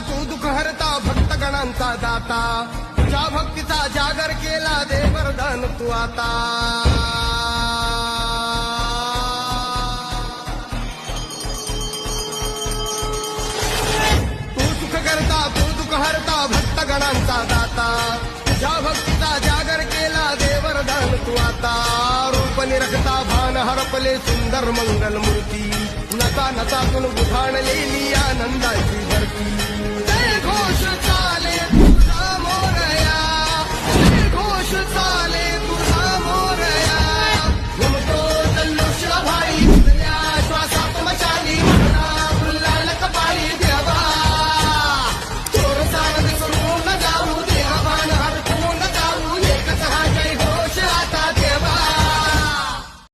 तू दुख हरता भक्तगणांचा दाता. तुझ्या भक्तीचा जागर केला दे वरदान तू आता. तू सुख करता, तू दुख हरता भक्तगणांचा दाता. तुझ्या भक्तीचा जागर केला देवरदान तू आता. रूप निरखता, भान हरपले, सुंदर मंगल मूर्ती नता नकातून उठाणलेली आनंदाची धरती.